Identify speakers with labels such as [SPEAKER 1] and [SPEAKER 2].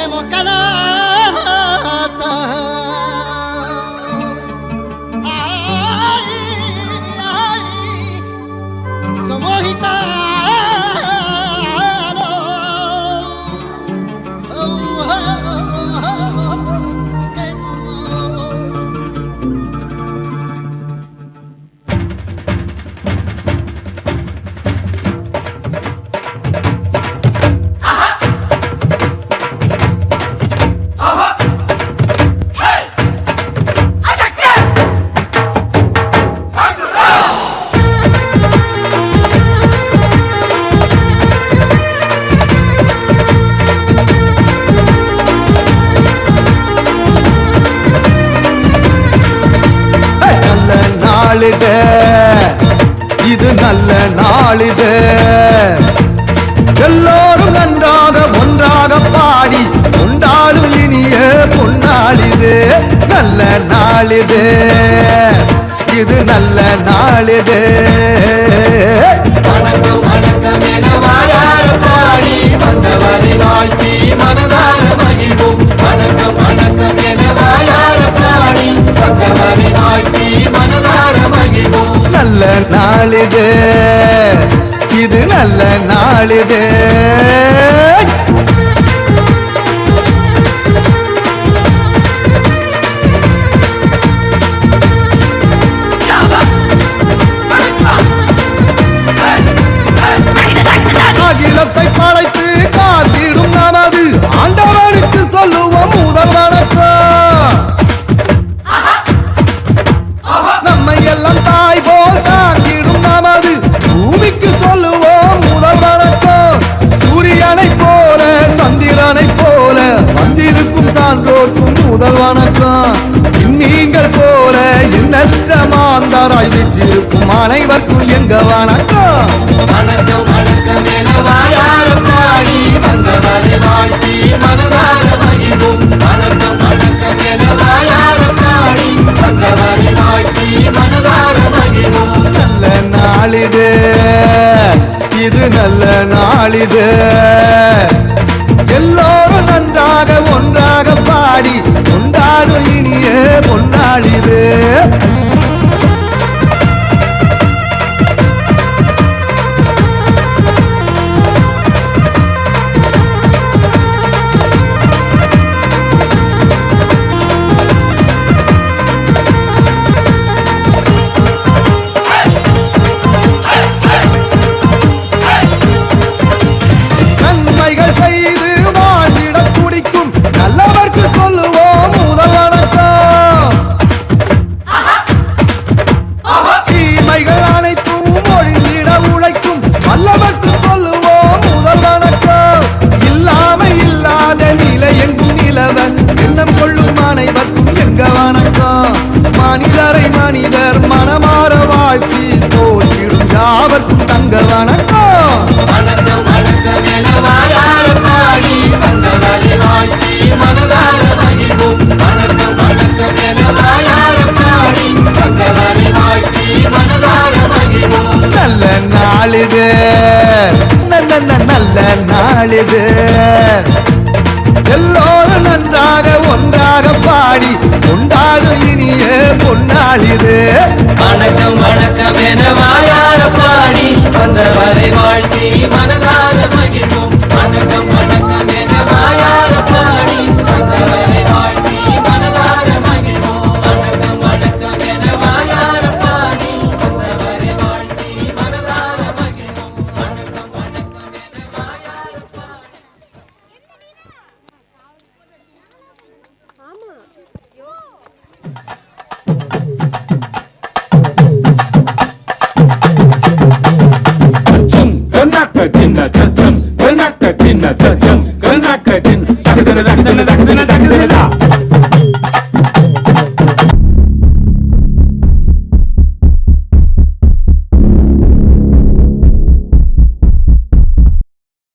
[SPEAKER 1] hacemos calata.
[SPEAKER 2] Ay, ay, somos gitanos. நாளிது. இது நல்ல நாளிது. எல்லோரும் நன்றாக ஒன்றாக பாடி கொண்டாடும் இனிய பொன்னாளிது. நல்ல நாளிது. இது நல்ல நாளிது. நல்ல நாளிது வணக்கம். நீங்கள் போல எண்ணற்ற மாந்தராய் வீற்றிருக்கும் அனைவருக்கும் எங்க வணக்கம். வணக்கம் வணக்கம் என வாயார பாடி வந்தவரை வாழ்த்தி மனதார மகிழ்வோம் வணக்கம் வணக்கம் என வாயார பாடி வந்தவரை வாழ்த்தி மனதார மகிழ்வோம் நல்ல நாளிது. இது நல்ல நாளிது. இனிய மனிதரை மனமாற வாழ்த்தி போற்றிடும் யாவர்க்கும் தங்க வணக்கம். வணக்கம் வணக்கம் என வாயார பாடி வந்தவரை வாழ்த்தி மனதார மகிழ்வோம். வணக்கம் வணக்கம் என வாயார பாடி வந்தவரை வாழ்த்தி மனதார மகிழ்வோம். நல்ல நாளிது நல்ல நல்ல நாளிது.